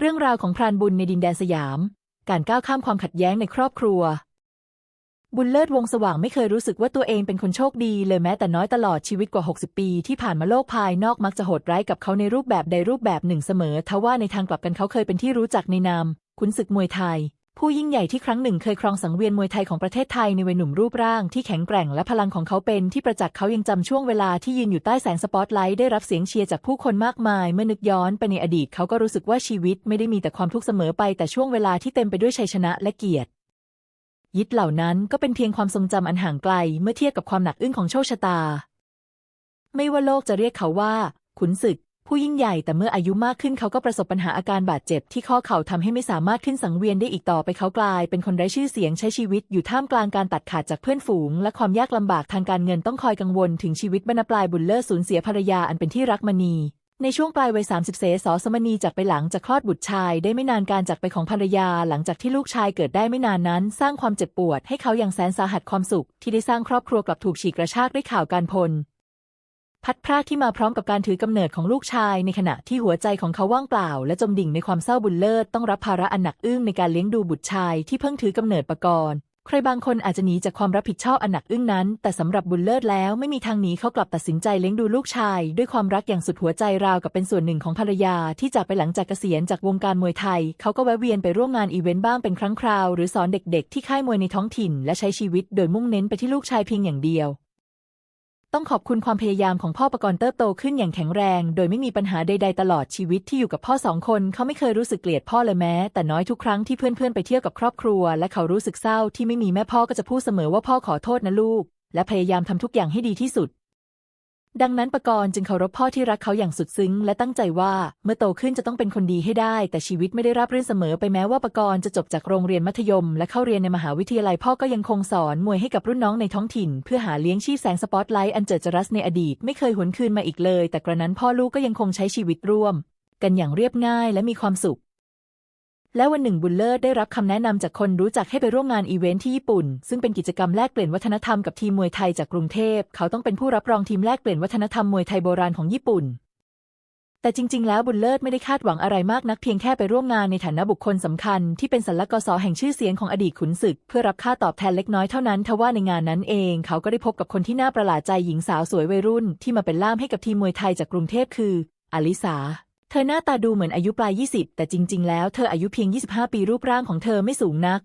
เรื่องราวของพรานบุญในดินแดนสยาม การก้าวข้ามความขัดแย้งในครอบครัว บุญเลิศวงสว่างไม่เคยรู้สึกว่าตัวเองเป็นคนโชคดีเลยแม้แต่น้อยตลอดชีวิตกว่า 60 ปี ที่ผ่านมาโลกภายนอกมักจะโหดร้ายกับเขาในรูปแบบใดรูปแบบหนึ่งเสมอ ทว่าในทางกลับกันเขาเคยเป็นที่รู้จักในนามขุนศึกมวยไทย ผู้ยิ่งใหญ่ที่ครั้งหนึ่งเคยครองสังเวียนมวยไทยของประเทศไทยในวัยหนุ่มรูปร่างที่แข็งแกร่งและพลังของเขาเป็นที่ประจักษ์เขายังจำช่วงเวลาที่ยืนอยู่ใต้แสงสปอตไลท์ได้รับเสียงเชียร์จากผู้คนมากมาย เมื่อนึกย้อนไปในอดีตเขาก็รู้สึกว่าชีวิตไม่ได้มีแต่ความทุกข์เสมอไปแต่ช่วงเวลาที่เต็มไปด้วยชัยชนะและเกียรติยิดเหล่านั้นก็เป็นเพียงความทรงจำอันห่างไกล เมื่อเทียบกับความหนักอึ้งของโชคชะตา ไม่ว่าโลกจะเรียกเขาว่า ขุนศึก ผู้ยิ่งใหญ่แต่เมื่ออายุมากขึ้นเขาก็ประสบปัญหาอาการบาดเจ็บที่ข้อเข่าทำให้ไม่สามารถขึ้นสังเวียนได้อีกต่อไปเขากลาย เป็นคนไร้ชื่อเสียงใช้ชีวิตอยู่ท่ามกลางการตัดขาดจากเพื่อนฝูง และความยากลำบากทางการเงินต้องคอยกังวล ถึงชีวิตบรรณปลายบุญเลิศสูญเสียภรรยาอันเป็นที่รักมณีในช่วงปลายวัย 30 เสษสมณีจากไปหลังจากคลอดบุตรชาย ได้ไม่นานการจากไปของภรรยา หลังจากที่ลูกชายเกิดได้ไม่นานนั้น สร้างความเจ็บปวด ให้เขาอย่างแสนสาหัสความสุข ที่ได้สร้างครอบครัวกลับถูกฉีกกระชากด้วยข่าวการพล พัดพรากที่มาพร้อมกับการถือกำเนิดของลูกชาย ในขณะที่หัวใจของเขาว่างเปล่า และจมดิ่งในความเศร้าบุญเลิศต้องรับภาระอันหนักอึ้งในการเลี้ยงดูบุตรชายที่เพิ่งถือกำเนิดประกรณ์ใครบางคนอาจจะหนีจากความรับผิดชอบอันหนักอึ้งนั้น แต่สำหรับบุญเลิศแล้วไม่มีทางหนีเขากลับตัดสินใจเลี้ยงดูลูกชาย ด้วยความรักอย่างสุดหัวใจราวกับเป็นส่วนหนึ่งของภรรยาที่จากไปหลังจากเกษียณจากวงการมวยไทย เขาก็แวะเวียนไปร่วมงานอีเวนต์บ้างเป็นครั้งคราว หรือสอนเด็กๆ ที่ค่ายมวยในท้องถิ่น และใช้ชีวิตโดยมุ่งเน้นไปที่ลูกชายเพียงอย่างเดียว ต้องขอบคุณความพยายามของพ่อประกรณ์เติบโตขึ้นอย่างแข็งแรง โดยไม่มีปัญหาใด ๆ ตลอดชีวิตที่อยู่กับพ่อสองคน เขาไม่เคยรู้สึกเกลียดพ่อเลยแม้ แต่น้อยทุกครั้งที่เพื่อนๆไปเที่ยวกับครอบครัว และเขารู้สึกเศร้าที่ไม่มีแม่พ่อก็จะพูดเสมอว่าพ่อขอโทษนะลูก และพยายามทำทุกอย่างให้ดีที่สุด ดังนั้นประกรณ์จึงเคารพพ่อที่รักเขาอย่างสุดซึ้ง และตั้งใจว่าเมื่อโตขึ้นจะต้องเป็นคนดีให้ได้ แต่ชีวิตไม่ได้ราบรื่นเสมอไปแม้ว่าประกรณ์จะจบจากโรงเรียนมัธยม และเข้าเรียนในมหาวิทยาลัยพ่อก็ยังคงสอนมวยให้กับรุ่นน้องในท้องถิ่น เพื่อหาเลี้ยงชีพแสงสปอตไลท์อันเจิดจรัสในอดีตไม่เคยหวนคืนมาอีกเลย แต่กระนั้นพ่อลูกก็ยังคงใช้ชีวิตร่วม กันอย่างเรียบง่ายและมีความสุข และวันหนึ่งบุญเลิศได้รับคำแนะนำจากคนรู้จักให้ไปร่วมงานอีเวนท์ที่ญี่ปุ่น ซึ่งเป็นกิจกรรมแลกเปลี่ยนวัฒนธรรมกับทีมมวยไทยจากกรุงเทพ เขาต้องเป็นผู้รับรองทีมแลกเปลี่ยนวัฒนธรรมมวยไทยโบราณของญี่ปุ่น แต่จริง ๆ แล้วบุญเลิศไม่ได้คาดหวังอะไรมากนักเพียงแค่ไปร่วมงานในฐานะบุคคลสำคัญ ที่เป็นสัลกสแห่งชื่อเสียงของอดีตขุนศึก เพื่อรับค่าตอบแทนเล็กน้อยเท่านั้นทว่าในงานนั้นเอง เขาก็ได้พบกับคนที่น่าประหลาดใจหญิงสาวสวยวัยรุ่น ที่มาเป็นล่ามให้กับทีมมวยไทยจากกรุงเทพคืออลิสา เธอหน้าตาดูเหมือนอายุปลาย 20 แต่จริง ๆ แล้วเธออายุเพียง 25 ปีรูปร่างของเธอไม่สูงนัก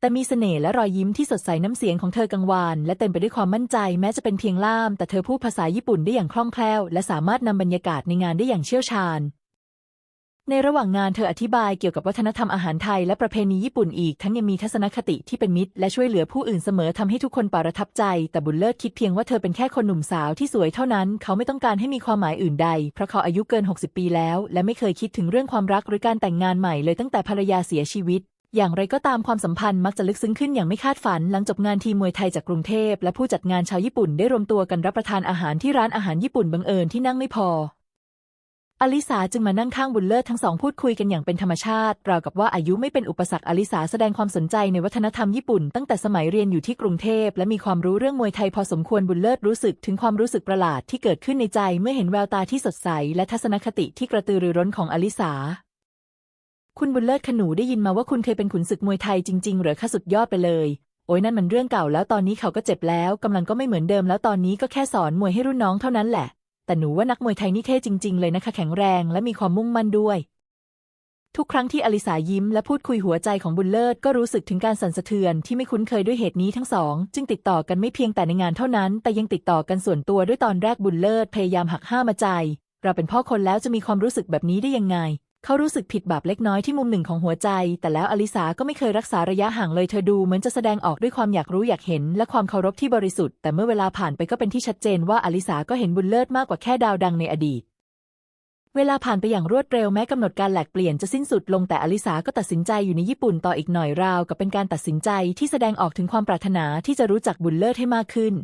แต่มีเสน่ห์และรอยยิ้มที่สดใสน้ำเสียงของเธอกังวานและเต็มไปด้วยความมั่นใจแม้จะเป็นเพียงล่าม แต่เธอพูดภาษาญี่ปุ่นได้อย่างคล่องแคล่ว และสามารถนำบรรยากาศในงานได้อย่างเชี่ยวชาญ ในระหว่างงานเธออธิบายเกี่ยวกับวัฒนธรรมอาหารไทยและประเพณีญี่ปุ่นอีก ทั้งยังมีทัศนคติที่เป็นมิตร และช่วยเหลือผู้อื่นเสมอทำให้ทุกคนประทับใจ แต่บุญเลิศคิดเพียงว่าเธอเป็นแค่คนหนุ่มสาวที่สวยเท่านั้น เขาไม่ต้องการให้มีความหมายอื่นใด เพราะเขาอายุเกิน 60 ปีแล้ว และไม่เคยคิดถึงเรื่องความรักหรือการแต่งงานใหม่เลยตั้งแต่ภรรยาเสียชีวิตอย่างไรก็ตามความสัมพันธ์มักจะลึกซึ้งขึ้นอย่างไม่คาดฝัน หลังจบงานทีมมวยไทยจากกรุงเทพ และผู้จัดงานชาวญี่ปุ่นได้รวมตัวกันรับประทานอาหารที่ร้านอาหารญี่ปุ่นบังเอิญที่นั่งไม่พอ อลิสาจึงมานั่งข้างบุญเลิศทั้งสองพูดคุยกันอย่างเป็นธรรมชาติ ราวกับว่าอายุไม่เป็นอุปสรรคอลิสาแสดงความสนใจในวัฒนธรรมญี่ปุ่น ตั้งแต่สมัยเรียนอยู่ที่กรุงเทพและมีความรู้เรื่องมวยไทยพอสมควรบุญเลิศรู้สึกถึงความรู้สึกประหลาดที่เกิดขึ้นในใจเมื่อเห็นแววตาที่สดใส และทัศนคติที่กระตือรือร้นของอลิสา คุณบุญเลิศขนูได้ยินมาว่าคุณเคยเป็นขุนศึกมวยไทยจริงๆหรือคะสุดยอดไปเลย โอ้ยนั่นมันเรื่องเก่าแล้วตอนนี้เขาก็เจ็บแล้วกำลังก็ไม่เหมือนเดิมแล้วตอนนี้ก็แค่สอนมวยให้รุ่นน้องเท่านั้นแหละ แต่หนูว่านักมวยไทยนี่เท่จริง ๆ เลยนะคะ แข็งแรงและมีความมุ่งมั่นด้วย ทุกครั้งที่อลิสายิ้มและพูดคุยหัวใจของบุญเลิศก็รู้สึกถึงการสั่นสะเทือนที่ไม่คุ้นเคยด้วยเหตุนี้ทั้งสอง จึงติดต่อกันไม่เพียงแต่ในงานเท่านั้น แต่ยังติดต่อกันส่วนตัวด้วยตอนแรกบุญเลิศพยายามหักห้ามาใจ เราเป็นพ่อคนแล้วจะมีความรู้สึกแบบนี้ได้ยังไง เขารู้สึกผิดบาปเล็กน้อยที่มุมหนึ่งของหัวใจ แต่แล้วอลิสาก็ไม่เคยรักษาระยะห่างเลยเธอดูเหมือนจะแสดงออกด้วยความอยากรู้อยากเห็น และความเคารพที่บริสุทธิ์แต่เมื่อเวลาผ่านไปก็เป็นที่ชัดเจนว่าอลิสาก็เห็นบุญเลิศมากกว่าแค่ดาวดังในอดีต เวลาผ่านไปอย่างรวดเร็วแม้กำหนดการแหลกเปลี่ยนจะสิ้นสุดลงแต่อลิสาก็ตัดสินใจอยู่ในญี่ปุ่นต่ออีกหน่อยราวกับเป็นการตัดสินใจที่แสดงออกถึงความปรารถนาที่จะรู้จักบุญเลิศให้มากขึ้น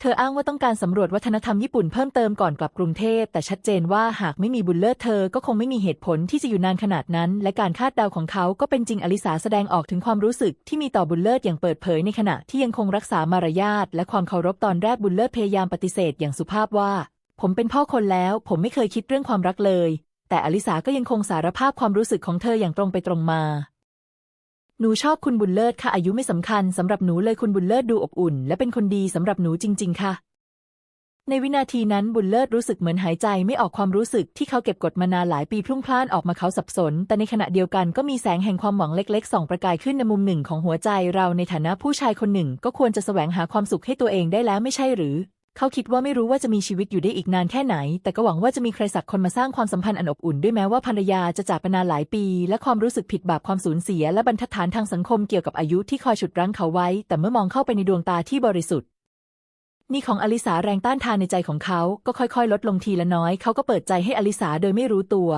เธออ้างว่าต้องการสำรวจวัฒนธรรมญี่ปุ่นเพิ่มเติมก่อนกลับกรุงเทพ แต่ชัดเจนว่าหากไม่มีบุญเลิศเธอก็คงไม่มีเหตุผลที่จะอยู่นานขนาดนั้น และการคาดเดาของเขาก็เป็นจริงอลิสาแสดงออกถึงความรู้สึกที่มีต่อบุญเลิศอย่างเปิดเผยในขณะที่ยังคงรักษามารยาทและความเคารพตอนแรกบุญเลิศพยายามปฏิเสธอย่างสุภาพว่า ผมเป็นพ่อคนแล้ว ผมไม่เคยคิดเรื่องความรักเลย แต่แต่อลิสาก็ยังคงสารภาพความรู้สึกของเธออย่างตรงไปตรงมา หนูชอบคุณบุญเลิศค่ะอายุไม่สำคัญสำหรับหนูเลยคุณบุญเลิศดูอบอุ่น และเป็นคนดีสำหรับหนูจริง ๆ ค่ะ ในวินาทีนั้นบุญเลิศรู้สึกเหมือนหายใจไม่ออกความรู้สึกที่เขาเก็บกดมานานหลายปีพลุ่งพล่านออกมาเขาสับสน แต่ในขณะเดียวกันก็มีแสงแห่งความหวังเล็กๆส่องประกายขึ้นในมุมหนึ่งของหัวใจเราในฐานะผู้ชายคนหนึ่ง ก็ควรจะแสวงหาความสุขให้ตัวเองได้แล้วไม่ใช่หรือ เขาคิดว่าไม่รู้ว่าจะมีชีวิตอยู่ได้อีกนานแค่ไหน แต่ก็หวังว่าจะมีใครสักคนมาสร้างความสัมพันธ์อันอบอุ่นด้วยแม้ว่าภรรยาจะจากไปนานหลายปี และความรู้สึกผิดบาปความสูญเสีย และบรรทัดฐานทางสังคมเกี่ยวกับอายุที่คอยฉุดรั้งเขาไว้ แต่เมื่อมองเข้าไปในดวงตาที่บริสุทธิ์นี่ของอลิสาแรงต้านทานในใจของเขาก็ค่อยๆ ลดลงทีละน้อย เขาก็เปิดใจให้อลิสาโดยไม่รู้ตัว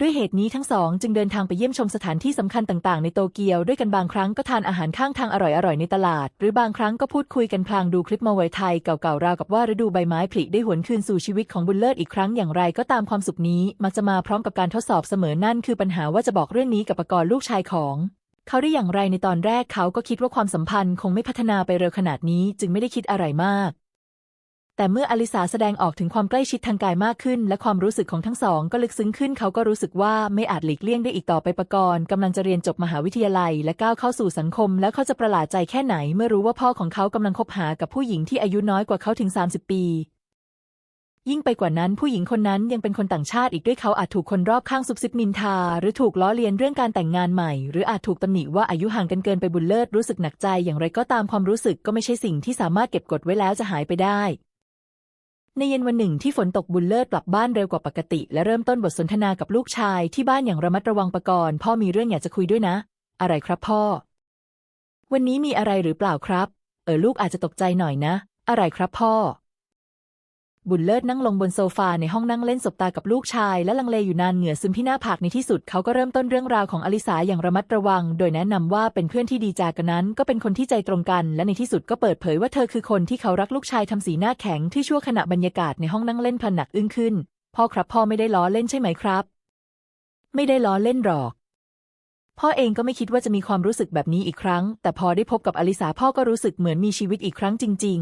ด้วยเหตุนี้ทั้งสองจึงเดินทางไปเยี่ยมชมสถานที่สำคัญต่างๆ ในโตเกียวด้วยกันบางครั้งก็ทานอาหารข้างทางอร่อยๆในตลาด หรือบางครั้งก็พูดคุยกันพลางดูคลิปมาไวยไทยเก่าๆราวกับว่าฤดูใบไม้ผลิได้หวนคืนสู่ชีวิตของบุญเลิศอีกครั้งอย่างไรก็ตามความสุขนี้มักจะมาพร้อมกับการทดสอบเสมอนั่นคือปัญหาว่าจะบอกเรื่องนี้กับปกรณ์ลูกชายของเขาได้อย่างไรในตอนแรกเขาก็คิดว่าความสัมพันธ์คงไม่พัฒนาไปเร็วขนาดนี้ จึงไม่ได้คิดอะไรมาก แต่เมื่ออลิสาแสดงออกถึงความใกล้ชิดทางกายมากขึ้น และความรู้สึกของทั้งสองก็ลึกซึ้งขึ้นเขาก็รู้สึกว่าไม่อาจหลีกเลี่ยงได้อีกต่อไปประกรณ์กำลังจะเรียนจบมหาวิทยาลัย และก้าวเข้าสู่สังคม แล้วเขาจะประหลาดใจแค่ไหน เมื่อรู้ว่าพ่อของเขากำลังคบหากับผู้หญิงที่อายุน้อยกว่าเขาถึง 30 ปียิ่งไปกว่านั้นผู้หญิงคนนั้นยังเป็นคนต่างชาติอีกด้วยเขาอาจถูกคนรอบข้างซุบซิบนินทา หรือถูกล้อเลียนเรื่องการแต่งงานใหม่ หรืออาจถูกตำหนิว่าอายุห่างกันเกินไปบุญเลิศรู้สึกหนักใจ อย่างไรก็ตามความรู้สึกก็ไม่ใช่สิ่งที่สามารถเก็บกดไว้แล้วจะหายไปได้ ในเย็นวันหนึ่งที่ฝนตกบุญเลิศกลับบ้านเร็วกว่าปกติ และเริ่มต้นบทสนทนากับลูกชายที่บ้านอย่างระมัดระวังประกรณ์พ่อมีเรื่องอยากจะคุยด้วยนะ อะไรครับพ่อ วันนี้มีอะไรหรือเปล่าครับ เออลูกอาจจะตกใจหน่อยนะ อะไรครับพ่อ บุญเลิศนั่งลงบนโซฟาในห้องนั่งเล่นสบตากับลูกชาย และลังเลอยู่นานเหงื่อซึมที่หน้าผากในที่สุดเขาก็เริ่มต้นเรื่องราวของอลิสาอย่างระมัดระวัง โดยแนะนำว่าเป็นเพื่อนที่ดีจากันนั้น ก็เป็นคนที่ใจตรงกัน และในที่สุดก็เปิดเผยว่าเธอคือคนที่เขารักลูกชายทำสีหน้าแข็งที่ชั่วขณะบรรยากาศในห้องนั่งเล่นพลันหนักอึ้งขึ้น พ่อครับพ่อไม่ได้ล้อเล่นใช่ไหมครับ ไม่ได้ล้อเล่นหรอกพ่อเองก็ไม่คิดว่าจะมีความรู้สึกแบบนี้อีกครั้ง แต่พอได้พบกับอลิสาพ่อก็รู้สึกเหมือนมีชีวิตอีกครั้งจริง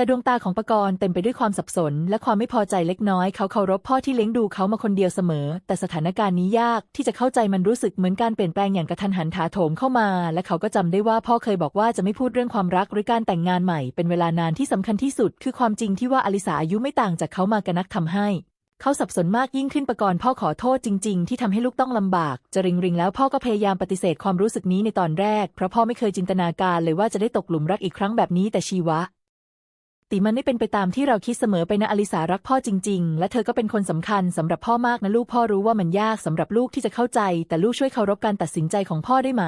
แต่ดวงตาของปกรณ์เต็มไปด้วยความสับสน และความไม่พอใจเล็กน้อย เขาเคารพพ่อที่เลี้ยงดูเขามาคนเดียวเสมอ แต่สถานการณ์นี้ยากที่จะเข้าใจมันรู้สึกเหมือนการเปลี่ยนแปลงอย่างกระทันหันถาโถมเข้ามา และเขาก็จำได้ว่าพ่อเคยบอกว่าจะไม่พูดเรื่องความรักหรือการแต่งงานใหม่ เป็นเวลานานที่สำคัญที่สุด คือความจริงที่ว่าอลิสาอายุไม่ต่างจากเขามากนักทำให้เขาสับสนมากยิ่งขึ้นประกรณ์พ่อขอโทษจริง ๆ ที่ทำให้ลูกต้องลำบาก จะริงริงแล้วพ่อก็พยายามปฏิเสธความรู้สึกนี้ในตอนแรก เพราะพ่อไม่เคยจินตนาการเลยว่าจะได้ตกหลุมรักอีกครั้งแบบนี้แต่ชีวะ ติมันไม่เป็นไปตามที่เราคิดเสมอไปนะอลิสารักพ่อจริง ๆ และเธอก็เป็นคนสำคัญสำหรับพ่อมากนะลูกพ่อรู้ว่ามันยากสำหรับลูกที่จะเข้าใจ แต่ลูกช่วยเคารพการตัดสินใจของพ่อได้ไหม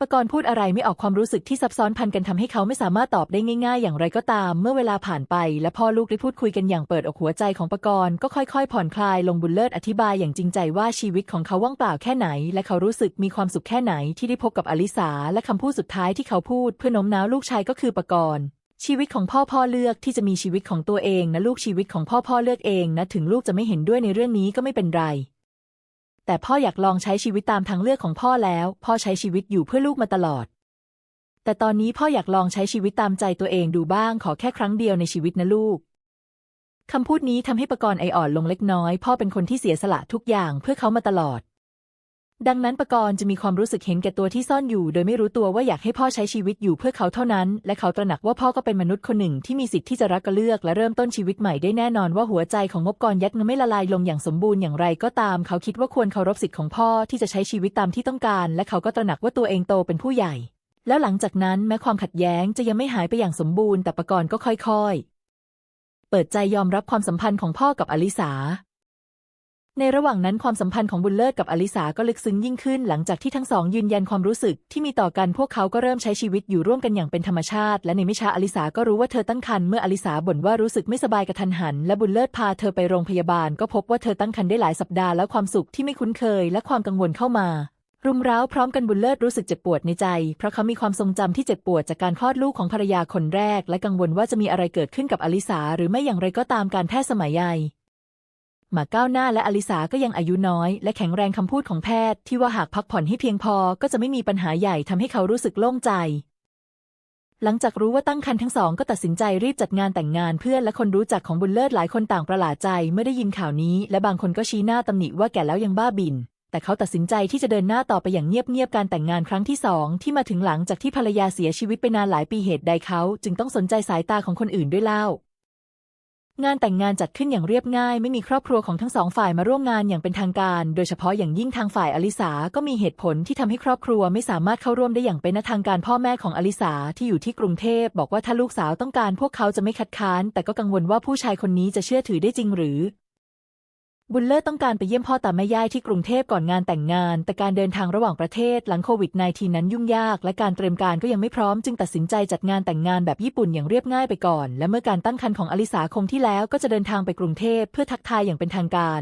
ปกรณ์พูดอะไรไม่ออกความรู้สึกที่ซับซ้อนพันกันทำให้เขาไม่สามารถตอบได้ง่ายๆ อย่างไรก็ตาม เมื่อเวลาผ่านไป และพ่อลูกได้พูดคุยกันอย่างเปิดอกหัวใจของปกรณ์ก็ค่อยๆ ผ่อนคลายลงบุญเลิศอธิบายอย่างจริงใจว่าชีวิตของเขาว่างเปล่าแค่ไหน และเขารู้สึกมีความสุขแค่ไหนที่ได้พบกับอลิสาและคำพูดสุดท้ายที่เขาพูดเพื่อโน้มน้าวลูกชายก็คือปกรณ์ ชีวิตของพ่อพ่อเลือกที่จะมีชีวิตของตัวเองนะลูกชีวิตของพ่อพ่อเลือกเองนะถึงลูกจะไม่เห็นด้วยในเรื่องนี้ก็ไม่เป็นไร แต่พ่ออยากลองใช้ชีวิตตามทางเลือกของพ่อแล้ว พ่อใช้ชีวิตอยู่เพื่อลูกมาตลอด แต่ตอนนี้พ่ออยากลองใช้ชีวิตตามใจตัวเองดูบ้างขอแค่ครั้งเดียวในชีวิตนะลูกคำพูดนี้ทำให้ปกรณ์ไออ่อนลงเล็กน้อย พ่อเป็นคนที่เสียสละทุกอย่างเพื่อเขามาตลอด ดังนั้นปกรณ์จะมีความรู้สึกเห็นแก่ตัวที่ซ่อนอยู่ โดยไม่รู้ตัวว่าอยากให้พ่อใช้ชีวิตอยู่เพื่อเขาเท่านั้น และเขาตระหนักว่าพ่อก็เป็นมนุษย์คนหนึ่งที่มีสิทธิ์ที่จะรักก็เลือกและเริ่มต้นชีวิตใหม่ได้แน่นอนว่าหัวใจของงบกรยัดเงินไม่ละลายลงอย่างสมบูรณ์อย่างไรก็ตาม เขาคิดว่าควรเคารพสิทธิ์ของพ่อที่จะใช้ชีวิตตามที่ต้องการ และเขาก็ตระหนักว่าตัวเองโตเป็นผู้ใหญ่ แล้วหลังจากนั้นแม้ความขัดแย้งจะยังไม่หายไปอย่างสมบูรณ์แต่ปกรณ์ก็ค่อย ๆ เปิดใจยอมรับความสัมพันธ์ของพ่อกับอลิสา ในระหว่างนั้นความสัมพันธ์ของบุญเลิศกับอลิสาก็ลึกซึ้งยิ่งขึ้น หลังจากที่ทั้งสองยืนยันความรู้สึกที่มีต่อกันพวกเขาก็เริ่มใช้ชีวิตอยู่ร่วมกันอย่างเป็นธรรมชาติ และในไม่ช้าอลิสาก็รู้ว่าเธอตั้งครรภ์เมื่ออลิสาบ่นว่ารู้สึกไม่สบายกระทันหัน และบุญเลิศพาเธอไปโรงพยาบาล ก็พบว่าเธอตั้งครรภ์ได้หลายสัปดาห์แล้วความสุขที่ไม่คุ้นเคย และความกังวลเข้ามารุมเร้าพร้อมกันบุญเลิศรู้สึกเจ็บปวดในใจ เพราะเขามีความทรงจำที่เจ็บปวดจากการคลอดลูกของภรรยาคนแรก และกังวลว่าจะมีอะไรเกิดขึ้นกับอลิสาหรือไม่อย่างไรก็ตามการแพทย์สมัยใหญ่ มาก้าวหน้าและอลิสาก็ยังอายุน้อย และแข็งแรงคำพูดของแพทย์ ที่ว่าหากพักผ่อนให้เพียงพอก็จะไม่มีปัญหาใหญ่ทำให้เขารู้สึกโล่งใจ หลังจากรู้ว่าตั้งครรภ์ทั้งสองก็ตัดสินใจรีบจัดงานแต่งงานเพื่อนและคนรู้จักของบุญเลิศหลายคนต่างประหลาดใจเมื่อได้ยินข่าวนี้ และบางคนก็ชี้หน้าตำหนิว่าแก่แล้วยังบ้าบิน แต่เขาตัดสินใจที่จะเดินหน้าต่อไปอย่างเงียบๆการแต่งงานครั้งที่สองที่มาถึงหลังจากที่ภรรยาเสียชีวิตไปนานหลายปีเหตุใดเขา จึงต้องสนใจสายตาของคนอื่นด้วยเล่า งานแต่งงานจัดขึ้นอย่างเรียบง่าย ไม่มีครอบครัวของทั้งสองฝ่ายมาร่วมงานอย่างเป็นทางการ โดยเฉพาะอย่างยิ่งทางฝ่ายอลิสาก็มีเหตุผลที่ทำให้ครอบครัวไม่สามารถเข้าร่วมได้อย่างเป็นทางการพ่อแม่ของอลิสาที่อยู่ที่กรุงเทพบอกว่าถ้าลูกสาวต้องการพวกเขาจะไม่คัดค้าน แต่ก็กังวลว่าผู้ชายคนนี้จะเชื่อถือได้จริงหรือ บุญเลิศต้องการไปเยี่ยมพ่อตาแม่ย่ายที่กรุงเทพก่อนงานแต่งงาน แต่การเดินทางระหว่างประเทศหลังโควิด -19 นั้นยุ่งยาก และการเตรียมการก็ยังไม่พร้อม จึงตัดสินใจจัดงานแต่งงานแบบญี่ปุ่นอย่างเรียบง่ายไปก่อน และเมื่อการตั้งครรภ์ของอลิสาคงที่แล้วก็จะเดินทางไปกรุงเทพเพื่อทักทายอย่างเป็นทางการ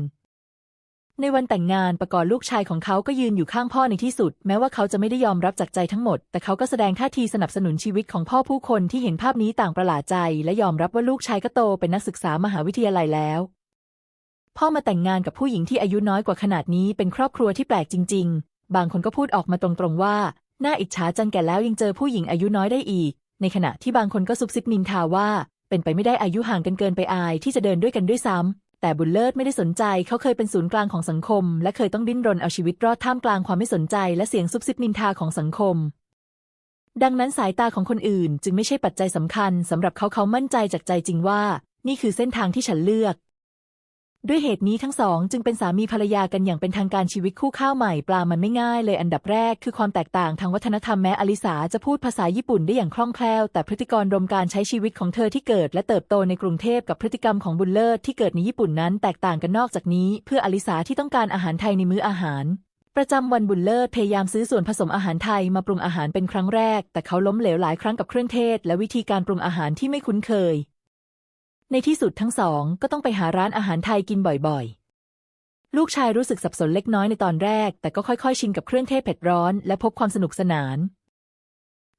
ในวันแต่งงานประกอบลูกชายของเขาก็ยืนอยู่ข้างพ่อในที่สุด แม้ว่าเขาจะไม่ได้ยอมรับจากใจทั้งหมด แต่เขาก็แสดงท่าทีสนับสนุนชีวิตของพ่อผู้คนที่เห็นภาพนี้ต่างประหลาดใจ และยอมรับว่าลูกชายก็โตเป็นนักศึกษามหาวิทยาลัยแล้ว พ่อมาแต่งงานกับผู้หญิงที่อายุน้อยกว่าขนาดนี้เป็นครอบครัวที่แปลกจริง ๆ บางคนก็พูดออกมาตรงๆว่า น่าอิจฉาจังแก่แล้วยังเจอผู้หญิงอายุน้อยได้อีก ในขณะที่บางคนก็ซุบซิบนินทาว่า เป็นไปไม่ได้อายุห่างกันเกินไปอายที่จะเดินด้วยกันด้วยซ้ำแต่บุญเลิศไม่ได้สนใจเขาเคยเป็นศูนย์กลางของสังคม และเคยต้องดิ้นรนเอาชีวิตรอดท่ามกลางความไม่สนใจและเสียงซุบซิบนินทาของสังคมดังนั้นสายตาของคนอื่นจึงไม่ใช่ปัจจัยสำคัญสำหรับเขาเขามั่นใจจากใจจริงว่า นี่คือเส้นทางที่ฉันเลือก ด้วยเหตุนี้ทั้งสองจึงเป็นสามีภรรยากันอย่างเป็นทางการชีวิตคู่ข้าวใหม่ปลามันไม่ง่ายเลยอันดับแรกคือความแตกต่างทางวัฒนธรรมแม้อลิสาจะพูดภาษาญี่ปุ่นได้อย่างคล่องแคล่ว แต่พฤติกรรมการใช้ชีวิตของเธอที่เกิด และเติบโตในกรุงเทพกับพฤติกรรมของบุญเลิศที่เกิดในญี่ปุ่นนั้นแตกต่างกันนอกจากนี้ เพื่ออลิสาที่ต้องการอาหารไทยในมื้ออาหาร ประจำวันบุญเลิศพยายามซื้อส่วนผสมอาหารไทยมาปรุงอาหารเป็นครั้งแรก แต่เขาล้มเหลวหลายครั้งกับเครื่องเทศ และวิธีการปรุงอาหารที่ไม่คุ้นเคย ในที่สุดทั้งสองก็ต้องไปหาร้านอาหารไทยกินบ่อยๆ ลูกชายรู้สึกสับสนเล็กน้อยในตอนแรก แต่ก็ค่อยๆ ชินกับเครื่องเทศเผ็ดร้อน และพบความสนุกสนาน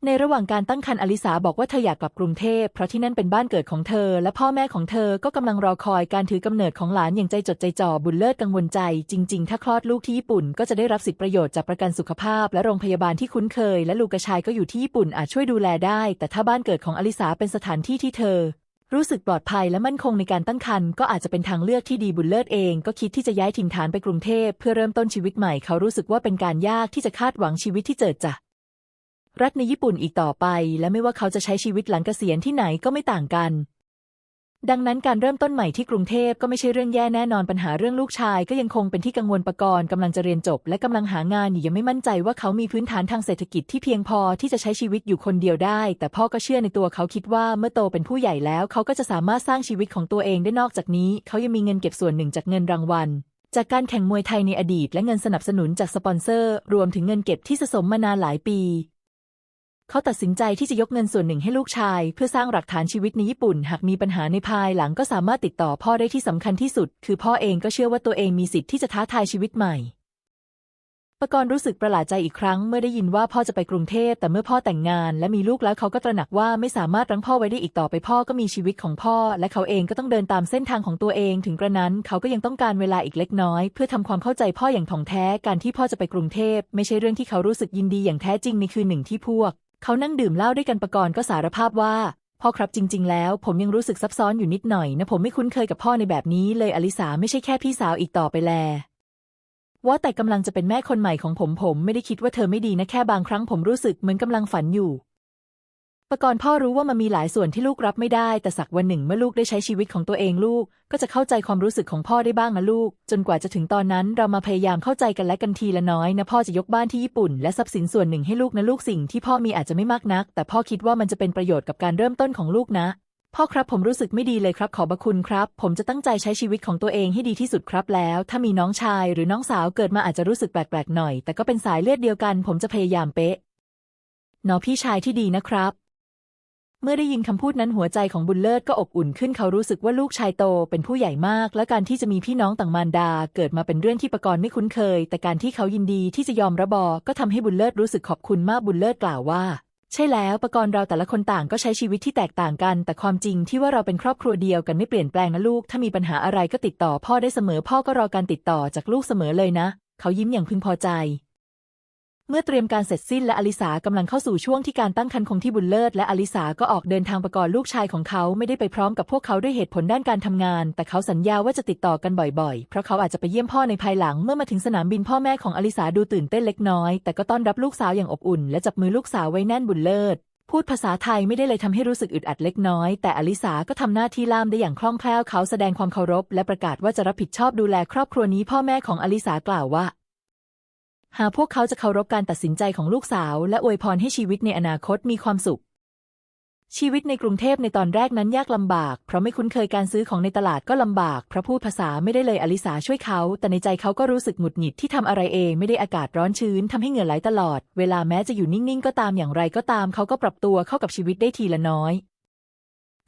ในระหว่างการตั้งครรภ์อลิสาบอกว่าเธออยากกลับกรุงเทพเพราะที่นั่นเป็นบ้านเกิดของเธอ และพ่อแม่ของเธอก็กำลังรอคอยการถือกำเนิดของหลานอย่างใจจดใจจ่อบุญเลิศกังวลใจ จริง ๆ ถ้าคลอดลูกที่ญี่ปุ่นก็จะได้รับสิทธิประโยชน์จากประกันสุขภาพ และโรงพยาบาลที่คุ้นเคย และลูกชายก็อยู่ที่ญี่ปุ่นอาจช่วยดูแลได้ แต่ถ้าบ้านเกิดของอลิสาเป็นสถานที่ที่เธอ รู้สึกปลอดภัยและมั่นคงในการตั้งครรภ์ก็อาจจะเป็นทางเลือกที่ดีบุญเลิศเองก็คิดที่จะย้ายถิ่นฐานไปกรุงเทพเพื่อเริ่มต้นชีวิตใหม่เขารู้สึกว่าเป็นการยากที่จะคาดหวังชีวิตที่เจิดจ้ะรัฐในญี่ปุ่นอีกต่อไป และไม่ว่าเขาจะใช้ชีวิตหลังเกษียณที่ไหนก็ไม่ต่างกัน ดังนั้นการเริ่มต้นใหม่ที่กรุงเทพก็ไม่ใช่เรื่องแย่แน่นอนปัญหาเรื่องลูกชาย ก็ยังคงเป็นที่กังวลประกรณ์กำลังจะเรียนจบ และกำลังหางานอยู่ยังไม่มั่นใจว่าเขามีพื้นฐานทางเศรษฐกิจที่เพียงพอที่จะใช้ชีวิตอยู่คนเดียวได้ แต่พ่อก็เชื่อในตัวเขาคิดว่าเมื่อโตเป็นผู้ใหญ่แล้ว เขาก็จะสามารถสร้างชีวิตของตัวเองได้นอกจากนี้ เขายังมีเงินเก็บส่วนหนึ่งจากเงินรางวัลจากการแข่งมวยไทยในอดีตและเงินสนับสนุนจากสปอนเซอร์ รวมถึงเงินเก็บที่สะสมมานานหลายปี เขาตัดสินใจที่จะยกเงินส่วนหนึ่งให้ลูกชาย เพื่อสร้างหลักฐานชีวิตในญี่ปุ่น หากมีปัญหาในภายหลังก็สามารถติดต่อพ่อได้ที่สำคัญที่สุด คือพ่อเองก็เชื่อว่าตัวเองมีสิทธิ์ที่จะท้าทายชีวิตใหม่ปกรณ์รู้สึกประหลาดใจอีกครั้งเมื่อได้ยินว่าพ่อจะไปกรุงเทพแต่เมื่อพ่อแต่งงาน และมีลูกแล้วเขาก็ตระหนักว่าไม่สามารถรั้งพ่อไว้ได้อีกต่อไปพ่อก็มีชีวิตของพ่อ และเขาเองก็ต้องเดินตามเส้นทางของตัวเอง ถึงกระนั้นเขาก็ยังต้องการเวลาอีกเล็กน้อย เพื่อทำความเข้าใจพ่ออย่างถ่องแท้การที่พ่อจะไปกรุงเทพไม่ใช่เรื่องที่เขารู้สึกยินดีอย่างแท้จริงในคืนหนึ่งที่พวก เขานั่งดื่มเหล้าด้วยกันประกรณ์ก็สารภาพว่า พ่อครับจริง ๆ แล้ว ผมยังรู้สึกซับซ้อนอยู่นิดหน่อยนะผมไม่คุ้นเคยกับพ่อในแบบนี้เลยอลิสาไม่ใช่แค่พี่สาวอีกต่อไปแล ว่าแต่กำลังจะเป็นแม่คนใหม่ของผมผมไม่ได้คิดว่าเธอไม่ดีนะแค่บางครั้งผมรู้สึกเหมือนกำลังฝันอยู่ ปกรณ์พ่อรู้ว่ามันมีหลายส่วนที่ลูกรับไม่ได้ แต่สักวันหนึ่งเมื่อลูกได้ใช้ชีวิตของตัวเองลูก ก็จะเข้าใจความรู้สึกของพ่อได้บ้างนะลูก จนกว่าจะถึงตอนนั้นเรามาพยายามเข้าใจกันและกันทีละน้อยนะพ่อจะยกบ้านที่ญี่ปุ่น และทรัพย์สินส่วนหนึ่งให้ลูกนะลูกสิ่งที่พ่อมีอาจจะไม่มากนัก แต่พ่อคิดว่ามันจะเป็นประโยชน์กับการเริ่มต้นของลูกนะพ่อครับผมรู้สึกไม่ดีเลยครับขอบคุณครับ ผมจะตั้งใจใช้ชีวิตของตัวเองให้ดีที่สุดครับแล้ว ถ้ามีน้องชายหรือน้องสาวเกิดมาอาจจะรู้สึกแปลกๆหน่อย แต่ก็เป็นสายเลือดเดียวกัน ผมจะพยายามเป๊ะนอพี่ชายที่ดีนะครับ เมื่อได้ยินคำพูดนั้นหัวใจของบุญเลิศก็อบอุ่นขึ้นเขารู้สึกว่าลูกชายโตเป็นผู้ใหญ่มาก และการที่จะมีพี่น้องต่างมารดา เกิดมาเป็นเรื่องที่ประกรณ์ไม่คุ้นเคย แต่การที่เขายินดีที่จะยอมระบอ ก็ทำให้บุญเลิศรู้สึกขอบคุณมากบุญเลิศกล่าวว่า ใช่แล้วประกรณ์เราแต่ละคนต่างก็ใช้ชีวิตที่แตกต่างกัน แต่ความจริงที่ว่าเราเป็นครอบครัวเดียวกันไม่เปลี่ยนแปลงนะลูก ถ้ามีปัญหาอะไรก็ติดต่อพ่อได้เสมอพ่อก็รอการติดต่อจากลูกเสมอเลยนะ เขายิ้มอย่างพึงพอใจ เมื่อเตรียมการเสร็จสิ้นและอลิสากำลังเข้าสู่ช่วงที่การตั้งครรภ์คงที่บุญเลิศและอลิสาก็ออกเดินทางประกอบลูกชายของเขาไม่ได้ไปพร้อมกับพวกเขาด้วยเหตุผลด้านการทำงาน แต่เขาสัญญาว่าจะติดต่อกันบ่อยๆ เพราะเขาอาจจะไปเยี่ยมพ่อในภายหลังเมื่อมาถึงสนามบินพ่อแม่ของอลิสาดูตื่นเต้นเล็กน้อย แต่ก็ต้อนรับลูกสาวอย่างอบอุ่น และจับมือลูกสาวไว้แน่นบุญเลิศพูดภาษาไทยไม่ได้เลยทำให้รู้สึกอึดอัดเล็กน้อย แต่อลิสาก็ทำหน้าที่ล่ามได้อย่างคล่องแคล่วเขาแสดงความเคารพ และประกาศว่าจะรับผิดชอบดูแลครอบครัวนี้พ่อแม่ของอลิสากล่าวว่า หากพวกเขาจะเคารพการตัดสินใจของลูกสาว และอวยพรให้ชีวิตในอนาคตมีความสุข ชีวิตในกรุงเทพในตอนแรกนั้นยากลำบาก เพราะไม่คุ้นเคยการซื้อของในตลาดก็ลำบาก เพราะพูดภาษาไม่ได้เลยอลิสาช่วยเขา แต่ในใจเขาก็รู้สึกหงุดหงิดที่ทำอะไรเองไม่ได้อากาศร้อนชื้นทำให้เหงื่อไหลตลอด เวลาแม้จะอยู่นิ่งๆ ก็ตามอย่างไรก็ตาม เขาก็ปรับตัวเข้ากับชีวิตได้ทีละน้อย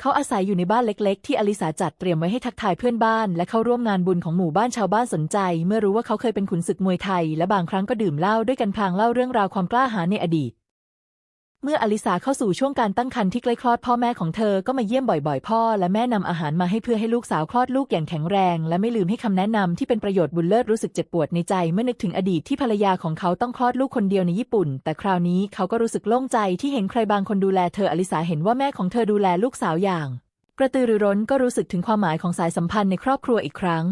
เขาอาศัยอยู่ในบ้านเล็กๆ ที่อลิสาจัดเตรียมไว้ให้ทักทายเพื่อนบ้าน และเข้าร่วมงานบุญของหมู่บ้านชาวบ้านสนใจ เมื่อรู้ว่าเขาเคยเป็นขุนศึกมวยไทย และบางครั้งก็ดื่มเหล้าด้วยกันพลางเล่าเรื่องราวความกล้าหาญในอดีต เมื่ออลิสาเข้าสู่ช่วงการตั้งครรภ์ที่ใกล้คลอดพ่อแม่ของเธอก็มาเยี่ยมบ่อยๆ พ่อ และแม่นำอาหารมาให้เพื่อให้ลูกสาวคลอดลูกอย่างแข็งแรง และไม่ลืมให้คำแนะนำที่เป็นประโยชน์บุญเลิศรู้สึกเจ็บปวดในใจ เมื่อนึกถึงอดีตที่ภรรยาของเขาต้องคลอดลูกคนเดียวในญี่ปุ่น แต่คราวนี้เขาก็รู้สึกโล่งใจที่เห็นใครบางคนดูแลเธออลิสาเห็นว่าแม่ของเธอดูแลลูกสาวอย่าง กระตือรือร้นก็รู้สึกถึงความหมายของสายสัมพันธ์ในครอบครัวอีกครั้ง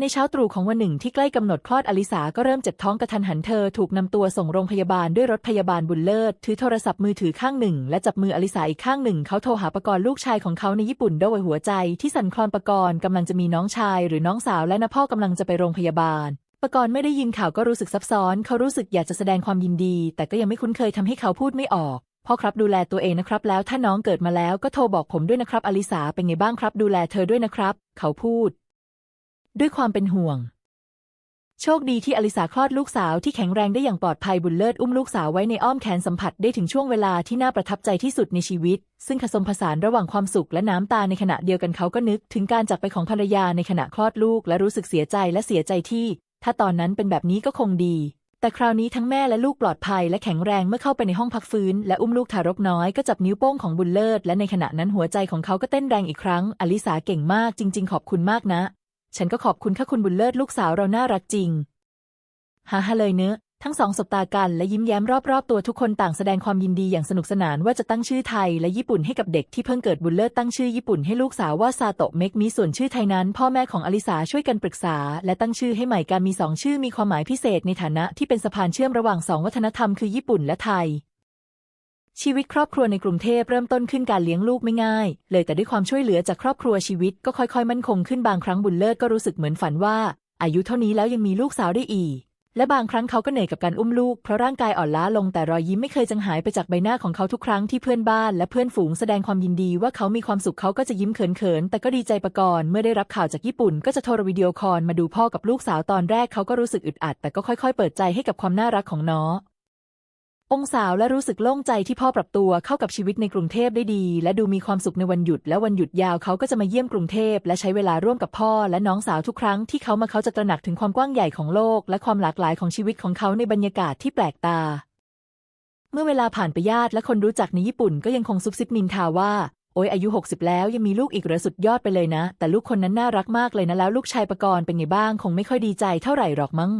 ในเช้าตรู่ของวันหนึ่งที่ใกล้กำหนดคลอดอลิสาก็เริ่มเจ็บท้องกระทันหันเธอถูกนำตัวส่งโรงพยาบาลด้วยรถพยาบาลบุญเลิศ ถือโทรศัพท์มือถือข้างหนึ่ง และจับมืออลิสาอีกข้างหนึ่ง เขาโทรหาปกรณ์ลูกชายของเขาในญี่ปุ่นด้วยหัวใจที่สั่นคลอนปกรณ์กำลังจะมีน้องชายหรือน้องสาวและนพ่อกำลังจะไปโรงพยาบาลปกรณ์ไม่ได้ยินข่าวก็รู้สึกซับซ้อน เขารู้สึกอยากจะแสดงความยินดี แต่ก็ยังไม่คุ้นเคยทำให้เขาพูดไม่ออกพ่อครับดูแลตัวเองนะครับ แล้วถ้าน้องเกิดมาแล้วก็โทรบอกผมด้วยนะครับอลิสาเป็นไงบ้างครับ ดูแลเธอด้วยนะครับ เขาพูด ด้วยความเป็นห่วง โชคดีที่อลิสาคลอดลูกสาวที่แข็งแรงได้อย่างปลอดภัยบุญเลิศอุ้มลูกสาวไว้ในอ้อมแขนสัมผัสได้ถึงช่วงเวลาที่น่าประทับใจที่สุดในชีวิต ซึ่งผสมผสานระหว่างความสุขและน้ำตาในขณะเดียวกันเขาก็นึก ถึงการจากไปของภรรยาในขณะคลอดลูก และรู้สึกเสียใจและเสียใจที่ ถ้าตอนนั้นเป็นแบบนี้ก็คงดี แต่คราวนี้ทั้งแม่และลูกปลอดภัยและแข็งแรงเมื่อเข้าไปในห้องพักฟื้น และอุ้มลูกทารกน้อยก็จับนิ้วโป้งของบุญเลิศและในขณะนั้นหัวใจของเขาก็เต้นแรงอีกครั้งอลิสาเก่งมากจริง ๆ ขอบคุณมากนะ ฉันก็ขอบคุณค่ะคุณบุญเลิศลูกสาวเราน่ารักจริงฮ่าฮ่าเลยเนื้อทั้งสองสบตากันและยิ้มแย้มรอบๆตัวทุกคนต่างแสดงความยินดีอย่างสนุกสนานว่าจะตั้งชื่อไทยและญี่ปุ่นให้กับเด็กที่เพิ่งเกิดบุญเลิศตั้งชื่อญี่ปุ่นให้ลูกสาวว่าซาโตะเมกมิส่วนชื่อไทยนั้น พ่อแม่ของอลิสาช่วยกันปรึกษา และตั้งชื่อให้ใหม่การมีสองชื่อมีความหมายพิเศษในฐานะที่เป็นสะพานเชื่อมระหว่างสองวัฒนธรรมคือญี่ปุ่นและไทย ชีวิตครอบครัวในกรุงเทพเริ่มต้นขึ้นการเลี้ยงลูกไม่ง่าย เลยแต่ด้วยความช่วยเหลือจากครอบครัวชีวิตก็ค่อยๆ มั่นคงขึ้นบางครั้งบุญเลิศก็รู้สึกเหมือนฝันว่า อายุเท่านี้แล้วยังมีลูกสาวได้อีก และบางครั้งเขาก็เหนื่อยกับการอุ้มลูกเพราะร่างกายอ่อนล้าลงแต่รอยยิ้มไม่เคยจางหายไปจากใบหน้าของเขาทุกครั้งที่เพื่อนบ้านและเพื่อนฝูงแสดงความยินดีว่าเขามีความสุขเขาก็จะยิ้มเขินๆแต่ก็ดีใจประกอนเมื่อได้รับข่าวจากญี่ปุ่น ก็จะโทรวิดีโอคอลมาดูพ่อกับลูกสาวตอนแรกเขาก็รู้สึกอึดอัด แต่ก็ค่อย ๆ เปิดใจให้กับความน่ารักของน้อง องสาวและรู้สึกโล่งใจที่พ่อปรับตัวเข้ากับชีวิตในกรุงเทพได้ดี และดูมีความสุขในวันหยุด และวันหยุดยาวเขาก็จะมาเยี่ยมกรุงเทพและใช้เวลาร่วมกับพ่อและน้องสาวทุกครั้งที่เขามาเขาจะตระหนักถึงความกว้างใหญ่ของโลก และความหลากหลายของชีวิตของเขาในบรรยากาศที่แปลกตา เมื่อเวลาผ่านไปญาติและคนรู้จักในญี่ปุ่นก็ยังคงซุบซิบนินทาว่าโอ้ยอายุ 60 แล้วยังมีลูกอีกเหรอสุดยอดไปเลยนะ แต่ลูกคนนั้นน่ารักมากเลยนะแล้วลูกชายประกรณ์เป็นไงบ้าง คงไม่ค่อยดีใจเท่าไหร่หรอกมั้ง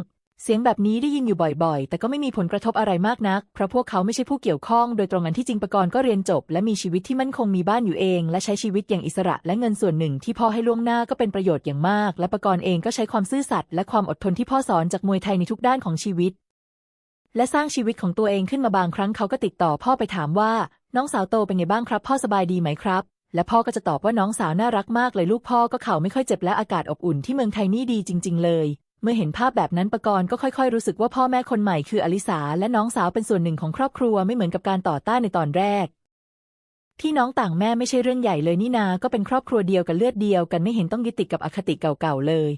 เสียงแบบนี้ได้ยินอยู่บ่อยๆ แต่ก็ไม่มีผลกระทบอะไรมากนัก เพราะพวกเขาไม่ใช่ผู้เกี่ยวข้อง โดยตรงกันที่จริงประกรณ์ก็เรียนจบ และมีชีวิตที่มั่นคงมีบ้านอยู่เอง และใช้ชีวิตอย่างอิสระ และเงินส่วนหนึ่งที่พ่อให้ล่วงหน้าก็เป็นประโยชน์อย่างมาก และประกรณ์เองก็ใช้ความซื่อสัตย์และความอดทนที่พ่อสอนจากมวยไทยในทุกด้านของชีวิต และสร้างชีวิตของตัวเองขึ้นมาบางครั้งเขาก็ติดต่อพ่อไปถามว่า น้องสาวโตเป็นไงบ้างครับ พ่อสบายดีไหมครับและพ่อก็จะตอบว่าน้องสาวน่ารักมากเลยลูกพ่อก็เข่าไม่ค่อยเจ็บและอากาศอบอุ่นที่เมืองไทยนี่ดีจริง ๆ เลย เมื่อเห็นภาพแบบนั้นปกรณ์ก็ค่อยๆ รู้สึกว่าพ่อแม่คนใหม่คืออลิสาและน้องสาวเป็นส่วนหนึ่งของครอบครัวไม่เหมือนกับการต่อต้านในตอนแรก ที่น้องต่างแม่ไม่ใช่เรื่องใหญ่เลยนี่นา ก็เป็นครอบครัวเดียวกันเลือดเดียวกันไม่เห็นต้องยึดติดกับอคติเก่าๆเลย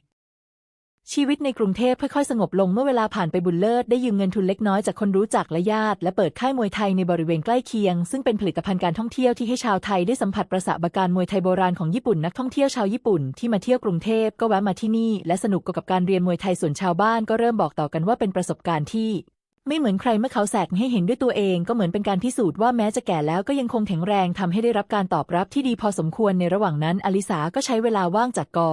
ชีวิตในกรุงเทพค่อยๆ สงบลงเมื่อเวลาผ่านไปบุญเลิศได้ยืมเงินทุนเล็กน้อยจากคนรู้จักและญาติ และเปิดค่ายมวยไทยในบริเวณใกล้เคียง ซึ่งเป็นผลิตภัณฑ์การท่องเที่ยวที่ให้ชาวไทยได้สัมผัสประสบการณ์มวยไทยโบราณของญี่ปุ่นนักท่องเที่ยวชาวญี่ปุ่นที่มาเที่ยวกรุงเทพก็แวะมาที่นี่ และสนุกกับการเรียนมวยไทยส่วนชาวบ้านก็เริ่มบอกต่อกันว่าเป็นประสบการณ์ที่ไม่เหมือนใครเมื่อเขาแสกให้เห็นด้วยตัวเองก็เหมือนเป็นการพิสูจน์ว่าแม้จะแก่แล้วก็ยังคงแข็งแรงทำให้ได้รับการตอบรับที่ดีพอสมควรในระหว่างนั้นอลิสาก็ใช้เวลาว่างจากกอ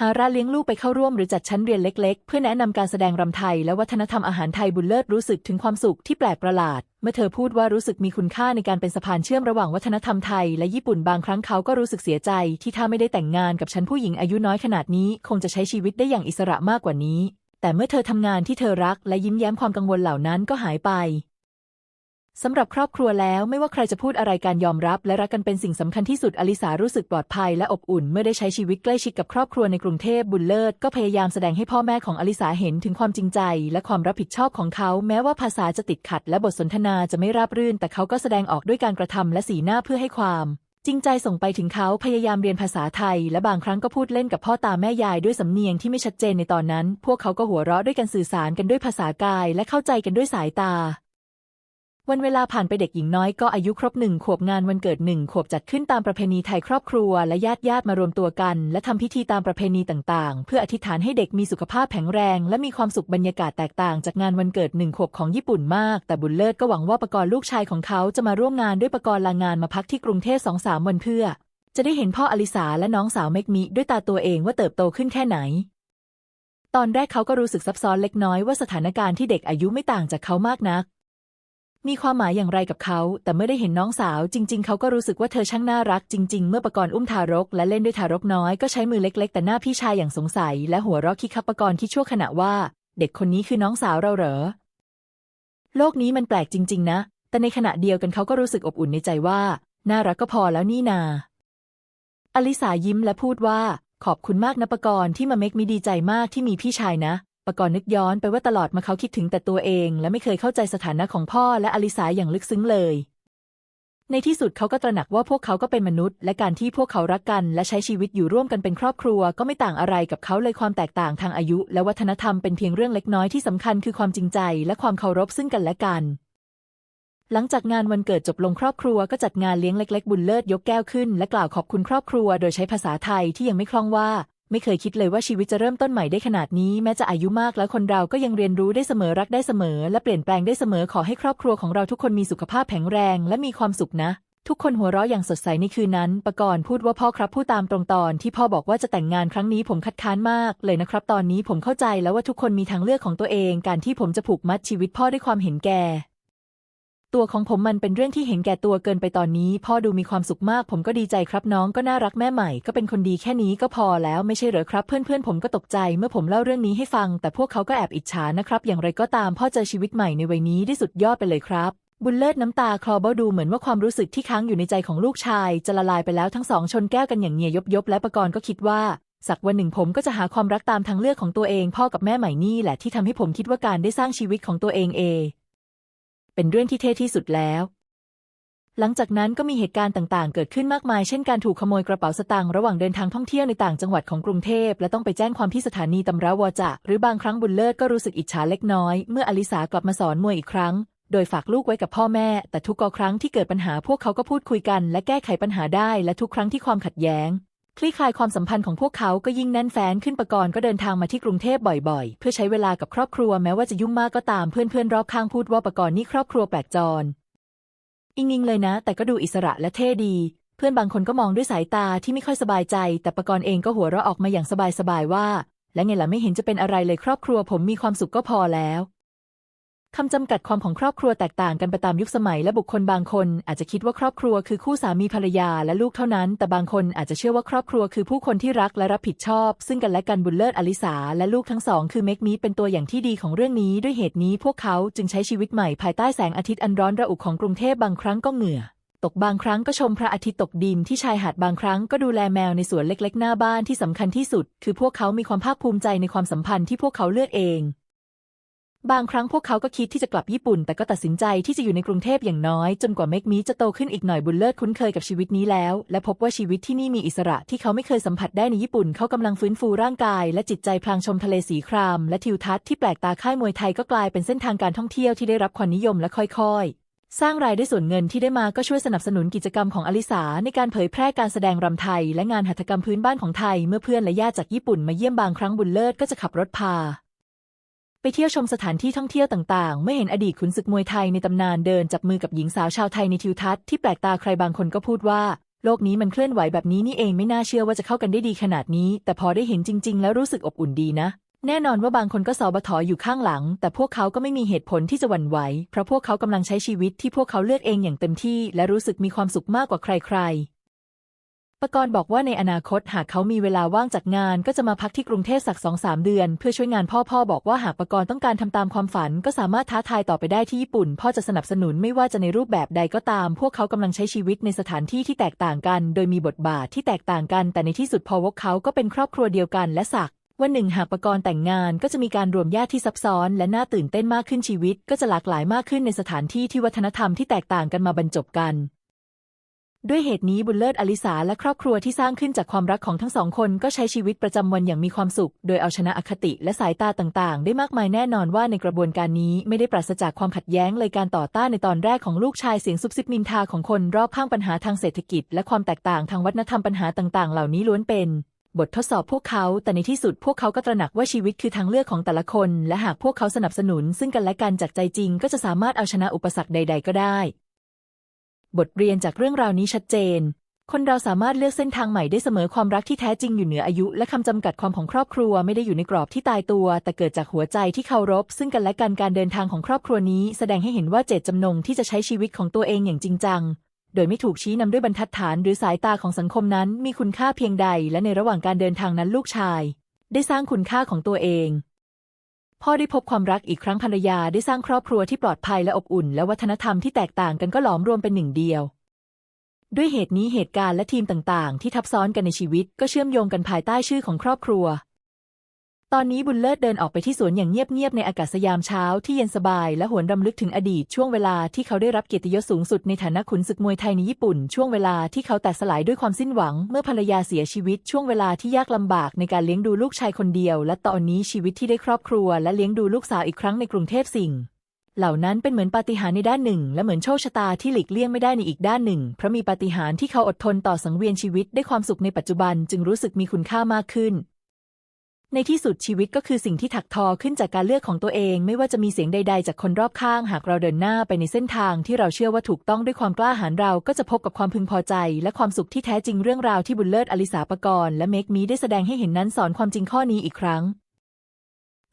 ฮาราเลี้ยงลูกไปเข้าร่วมหรือจัดชั้นเรียนเล็กๆ เพื่อแนะนำการแสดงรำไทยและวัฒนธรรมอาหารไทยบุญเลิศรู้สึกถึงความสุขที่แปลกประหลาด เมื่อเธอพูดว่ารู้สึกมีคุณค่าในการเป็นสะพานเชื่อมระหว่างวัฒนธรรมไทยและญี่ปุ่นบางครั้งเขาก็รู้สึกเสียใจ ที่ถ้าไม่ได้แต่งงานกับฉันผู้หญิงอายุน้อยขนาดนี้ คงจะใช้ชีวิตได้อย่างอิสระมากกว่านี้ แต่เมื่อเธอทำงานที่เธอรักและยิ้มแย้มความกังวลเหล่านั้นก็หายไป สำหรับครอบครัวแล้วไม่ว่าใครจะพูดอะไรการยอมรับ และรักกันเป็นสิ่งสำคัญที่สุดอลิสารู้สึกปลอดภัยและอบอุ่นเมื่อได้ใช้ชีวิตใกล้ชิดกับครอบครัวในกรุงเทพบุญเลิศก็พยายามแสดงให้พ่อแม่ของอลิสาเห็นถึงความจริงใจ และความรับผิดชอบของเขา แม้ว่าภาษาจะติดขัด และบทสนทนาจะไม่ราบรื่น แต่เขาก็แสดงออกด้วยการกระทำและสีหน้าเพื่อให้ความจริงใจส่งไปถึงเขาพยายามเรียนภาษาไทย และบางครั้งก็พูดเล่นกับพ่อตาแม่ยายด้วยสำเนียงที่ไม่ชัดเจนในตอนนั้น พวกเขาก็หัวเราะด้วยกันสื่อสารกันด้วยภาษากาย และเข้าใจกันด้วยสายตา วันเวลาผ่านไปเด็กหญิงน้อยก็อายุครบหนึ่งขวบงานวันเกิดหนึ่งขวบจัดขึ้นตามประเพณีไทยครอบครัวและญาติญาติมารวมตัวกัน และทำพิธีตามประเพณีต่างๆ เพื่ออธิษฐานให้เด็กมีสุขภาพแข็งแรง และมีความสุขบรรยากาศแตกต่างจากงานวันเกิดหนึ่งขวบของญี่ปุ่นมาก แต่บุญเลิศก็หวังว่าปกรณ์ลูกชายของเขาจะมาร่วมงานด้วยปกรณ์ลางานมาพักที่กรุงเทพสองสามวันเพื่อ จะได้เห็นพ่ออลิสาและน้องสาวเมกมิด้วยตาตัวเองว่าเติบโตขึ้นแค่ไหนตอนแรกเขาก็รู้สึกซับซ้อนเล็กน้อยว่าสถานการณ์ที่เด็กอายุไม่ต่างจากเขามากนัก มีความหมายอย่างไรกับเขา แต่เมื่อได้เห็นน้องสาว จริง ๆ เขาก็รู้สึกว่าเธอช่างน่ารักจริง ๆ เมื่อปกรณ์อุ้มทารก และเล่นด้วยทารกน้อยก็ใช้มือเล็ก ๆ แต่หน้าพี่ชายอย่างสงสัย และหัวเราะคิกคับปกรณ์คิดชั่วขณะว่า เด็กคนนี้คือน้องสาวเราเหรอ โลกนี้มันแปลกจริง ๆ นะ แต่ในขณะเดียวกันเขาก็รู้สึกอบอุ่นในใจว่า น่ารักก็พอแล้วนี่นา อลิสายิ้มและพูดว่า ขอบคุณมากนะปกรณ์ที่มาเมกมีดีใจมากที่มีพี่ชายนะ ปกรณ์นึกย้อนไปว่าตลอดมาเขาคิดถึงแต่ตัวเอง และไม่เคยเข้าใจสถานะของพ่อและอลิสาอย่างลึกซึ้งเลย ในที่สุดเขาก็ตระหนักว่าพวกเขาก็เป็นมนุษย์ และการที่พวกเขารักกัน และใช้ชีวิตอยู่ร่วมกันเป็นครอบครัว ก็ไม่ต่างอะไรกับเขาเลยความแตกต่างทางอายุ และวัฒนธรรมเป็นเพียงเรื่องเล็กน้อยที่สำคัญคือความจริงใจ และความเคารพซึ่งกันและกันหลังจากงานวันเกิดจบลงครอบครัวก็จัดงานเลี้ยงเล็ก ๆ บุญเลิศยกแก้วขึ้น และกล่าวขอบคุณครอบครัว โดยใช้ภาษาไทยที่ยังไม่คล่องว่า ไม่เคยคิดเลยว่าชีวิตจะเริ่มต้นใหม่ได้ขนาดนี้ แม้จะอายุมากแล้วคนเราก็ยังเรียนรู้ได้เสมอรักได้เสมอ และเปลี่ยนแปลงได้เสมอขอให้ครอบครัวของเราทุกคนมีสุขภาพแข็งแรง และมีความสุขนะ ทุกคนหัวเราะอย่างสดใสในคืนนั้นปกรณ์พูดว่าพ่อครับพูดตามตรงตอน ที่พ่อบอกว่าจะแต่งงานครั้งนี้ผมคัดค้านมาก เลยนะครับ ตอนนี้ผมเข้าใจแล้วว่าทุกคนมีทางเลือกของตัวเอง การที่ผมจะผูกมัดชีวิตพ่อด้วยความเห็นแก่ ตัวของผมมันเป็นเรื่องที่เห็นแก่ตัวเกินไปตอนนี้ พ่อดูมีความสุขมาก ผมก็ดีใจครับน้องก็น่ารักแม่ใหม่ ก็เป็นคนดีแค่นี้ก็พอแล้วไม่ใช่เหรอครับ เพื่อนๆผมก็ตกใจเมื่อผมเล่าเรื่องนี้ให้ฟัง แต่พวกเขาก็แอบอิจฉานะครับ อย่างไรก็ตามพ่อเจอชีวิตใหม่ในวัยนี้ได้สุดยอดไปเลยครับบุญเลิศน้ำตาคลอเบ้าดูเหมือนว่าความรู้สึกที่ค้างอยู่ในใจของลูกชาย จะละลายไปแล้วทั้งสองชนแก้วกันอย่างเงียยบยบและประกรณ์ก็คิดว่า สักวันหนึ่งผมก็จะหาความรักตามทางเลือกของตัวเอง พ่อกับแม่ใหม่นี่แหละที่ทำให้ผมคิดว่าการได้สร้างชีวิตของตัวเองเอง เป็นเรื่องที่เท่ที่สุดแล้ว หลังจากนั้นก็มีเหตุการณ์ต่างๆ เกิดขึ้นมากมาย เช่นการถูกขโมยกระเป๋าสตางค์ระหว่างเดินทางท่องเที่ยวในต่างจังหวัดของกรุงเทพ และต้องไปแจ้งความที่สถานีตำราวาจะ หรือบางครั้งบุญเลิศก็รู้สึกอิจฉาเล็กน้อย เมื่ออลิสากลับมาสอนมวยอีกครั้ง โดยฝากลูกไว้กับพ่อแม่ แต่ทุกกครั้งที่เกิดปัญหาพวกเขาก็พูดคุยกัน และแก้ไขปัญหาได้ และทุกครั้งที่ความขัดแย้ง คลี่คลายความสัมพันธ์ของพวกเขาก็ยิ่งแน่นแฟ้นขึ้นประกรณ์ก็เดินทางมาที่กรุงเทพบ่อยๆ เพื่อใช้เวลากับครอบครัวแม้ว่าจะยุ่งมากก็ตามเพื่อนๆรอบข้างพูดว่าประกรณ์นี่ครอบครัวแปลกจรอิงอิงเลยนะ แต่ก็ดูอิสระและเท่ดี เพื่อนบางคนก็มองด้วยสายตาที่ไม่ค่อยสบายใจ แต่ประกรณ์เองก็หัวเราะออกมาอย่างสบายๆว่า และไงล่ะไม่เห็นจะเป็นอะไรเลยครอบครัวผมมีความสุขก็พอแล้ว คำจำกัดความของครอบครัวแตกต่างกันไปตามยุคสมัยและบุคคลบางคน อาจจะคิดว่าครอบครัวคือคู่สามีภรรยาและลูกเท่านั้น แต่บางคนอาจจะเชื่อว่าครอบครัวคือผู้คนที่รักและรับผิดชอบ ซึ่งกันและกันบุญเลิศอลิสาและลูกทั้งสองคือเมกมีเป็นตัวอย่างที่ดีของเรื่องนี้ด้วยเหตุนี้พวกเขาจึงใช้ชีวิตใหม่ภายใต้แสงอาทิตย์อันร้อนระอุของกรุงเทพบางครั้งก็เหงื่อตกบางครั้งก็ชมพระอาทิตย์ตกดินที่ชายหาดบางครั้งก็ดูแลแมวในสวนเล็กๆ หน้าบ้านที่สำคัญที่สุด คือพวกเขามีความภาคภูมิใจในความสัมพันธ์ที่พวกเขาเลือกเอง บางครั้งพวกเขาก็คิดที่จะกลับญี่ปุ่น แต่ก็ตัดสินใจที่จะอยู่ในกรุงเทพอย่างน้อย จนกว่าเมกมีจะโตขึ้นอีกหน่อยบุญเลิศคุ้นเคยกับชีวิตนี้แล้ว และพบว่าชีวิตที่นี่มีอิสระที่เขาไม่เคยสัมผัสได้ในญี่ปุ่น เขากำลังฟื้นฟูร่างกาย และจิตใจพลางชมทะเลสีคราม และทิวทัศน์ที่แปลกตาค่ายมวยไทยก็กลายเป็นเส้นทางการท่องเที่ยวที่ได้รับความนิยมและค่อย ๆสร้างรายได้ส่วนเงินที่ได้มาก็ช่วยสนับสนุนกิจกรรมของอลิสาในการเผยแพร่การแสดงรำไทย และงานหัตถกรรมพื้นบ้านของไทย เมื่อเพื่อนและญาติจากญี่ปุ่นมาเยี่ยมบางครั้งบุญเลิศก็จะขับรถพา ไปเที่ยวชมสถานที่ท่องเที่ยวต่างๆเมื่อเห็นอดีตขุนศึกมวยไทยในตำนานเดินจับมือกับหญิงสาวชาวไทยในทิวทัศน์ที่แปลกตาใครบางคนก็พูดว่า โลกนี้มันเคลื่อนไหวแบบนี้นี่เองไม่น่าเชื่อว่าจะเข้ากันได้ดีขนาดนี้ แต่พอได้เห็นจริง ๆ แล้วรู้สึกอบอุ่นดีนะ แน่นอนว่าบางคนก็สอบถออยู่ข้างหลัง แต่พวกเขาก็ไม่มีเหตุผลที่จะหวั่นไหว เพราะพวกเขากำลังใช้ชีวิตที่พวกเขาเลือกเองอย่างเต็มที่ และรู้สึกมีความสุขมากกว่าใครๆ ปกรณ์บอกว่าในอนาคตหากเขามีเวลาว่างจากงานก็จะมาพักที่กรุงเทพสักสองสามเดือน เพื่อช่วยงานพ่อพ่อบอกว่าหากปกรณ์ต้องการทำตามความฝัน ก็สามารถท้าทายต่อไปได้ที่ญี่ปุ่น พ่อจะสนับสนุนไม่ว่าจะในรูปแบบใดก็ตาม พวกเขากำลังใช้ชีวิตในสถานที่ที่แตกต่างกัน โดยมีบทบาทที่แตกต่างกัน แต่ในที่สุดพอวกเขาก็เป็นครอบครัวเดียวกันและสักวันหนึ่งหากปกรณ์แต่งงานก็จะมีการรวมญาติที่ซับซ้อน และน่าตื่นเต้นมากขึ้นชีวิต ก็จะหลากหลายมากขึ้นในสถานที่ที่วัฒนธรรมที่แตกต่างกันมาบรรจบกัน ด้วยเหตุนี้บุญเลิศอลิสาและครอบครัวที่สร้างขึ้นจากความรักของทั้งสองคนก็ใช้ชีวิตประจำวันอย่างมีความสุข โดยเอาชนะอคติและสายตาต่างๆ ได้มากมายแน่นอนว่าในกระบวนการนี้ไม่ได้ปราศจากความขัดแย้งเลยการต่อต้านในตอนแรกของลูกชายเสียงซุบซิบนินทาของคนรอบข้างปัญหาทางเศรษฐกิจ และความแตกต่างทางวัฒนธรรมปัญหาต่างๆ เหล่านี้ล้วนเป็นบททดสอบพวกเขา แต่ในที่สุดพวกเขาก็ตระหนักว่าชีวิตคือทางเลือกของแต่ละคน และหากพวกเขาสนับสนุน ซึ่งกันและกันจากใจจริง ก็จะสามารถเอาชนะอุปสรรคใด ๆ ก็ได้ บทเรียนจากเรื่องราวนี้ชัดเจน คนเราสามารถเลือกเส้นทางใหม่ได้เสมอความรักที่แท้จริงอยู่เหนืออายุ และคำจำกัดความของครอบครัวไม่ได้อยู่ในกรอบที่ตายตัว แต่เกิดจากหัวใจที่เคารพ ซึ่งกันและกันการเดินทางของครอบครัวนี้ แสดงให้เห็นว่าเจตจำนงที่จะใช้ชีวิตของตัวเองอย่างจริงจังโดยไม่ถูกชี้นำด้วยบรรทัดฐานหรือสายตาของสังคมนั้น มีคุณค่าเพียงใด และในระหว่างการเดินทางนั้นลูกชาย ได้สร้างคุณค่าของตัวเอง พ่อได้พบความรักอีกครั้งภรรยาได้สร้างครอบครัวที่ปลอดภัยและอบอุ่น และวัฒนธรรมที่แตกต่างกันก็หลอมรวมเป็นหนึ่งเดียว ด้วยเหตุนี้เหตุการณ์และทีมต่างๆ ที่ทับซ้อนกันในชีวิต ก็เชื่อมโยงกันภายใต้ชื่อของครอบครัว อนนี้บุญเลิศเดินออกไปที่สวนอย่างเงียบๆในอากาศยามเช้าที่เย็นสบายและหวนรำลึกถึงอดีตช่วงเวลาที่เขาได้รับเกียรติยศสูงสุดในฐานะขุนศึกมวยไทยในญี่ปุ่น ช่วงเวลาที่เขาแตกสลายด้วยความสิ้นหวัง เมื่อภรรยาเสียชีวิต ช่วงเวลาที่ยากลำบากในการเลี้ยงดูลูกชายคนเดียว และตอนนี้ชีวิตที่ได้ครอบครัว และเลี้ยงดูลูกสาวอีกครั้งในกรุงเทพสิ่งเหล่านั้นเป็นเหมือนปาฏิหาริย์ในด้านหนึ่ง และเหมือนโชคชะตาที่หลีกเลี่ยงไม่ได้ในอีกด้านหนึ่ง เพราะมีปาฏิหาริย์ที่เขาอดทนต่อสังเวียนชีวิตได้ความสุขในปัจจุบัน จึงรู้สึกมีคุณค่ามากขึ้น ในที่สุดชีวิตก็คือสิ่งที่ถักทอขึ้นจากการเลือกของตัวเอง ไม่ว่าจะมีเสียงใด ๆ จากคนรอบข้าง หากเราเดินหน้าไปในเส้นทางที่เราเชื่อว่าถูกต้องด้วยความกล้าหาญเราก็จะพบกับความพึงพอใจ และความสุขที่แท้จริงเรื่องราวที่บุญเลิศอลิสาปกรณ์และเมกมีได้แสดงให้เห็นนั้นสอนความจริงข้อนี้อีกครั้ง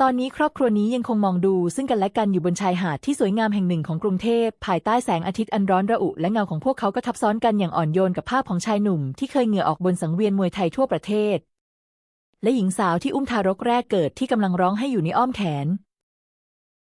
ตอนนี้ครอบครัวนี้ยังคงมองดูซึ่งกันและกันอยู่บนชายหาดที่สวยงามแห่งหนึ่งของกรุงเทพภายใต้แสงอาทิตย์อันร้อนระอุ และเงาของพวกเขาก็ทับซ้อนกันอย่างอ่อนโยนกับภาพของชายหนุ่ม ที่เคยเหงื่อออกบนสังเวียนมวยไทยทั่วประเทศ และหญิงสาวที่อุ้มทารกแรกเกิดที่กำลังร้องให้อยู่ในอ้อมแขน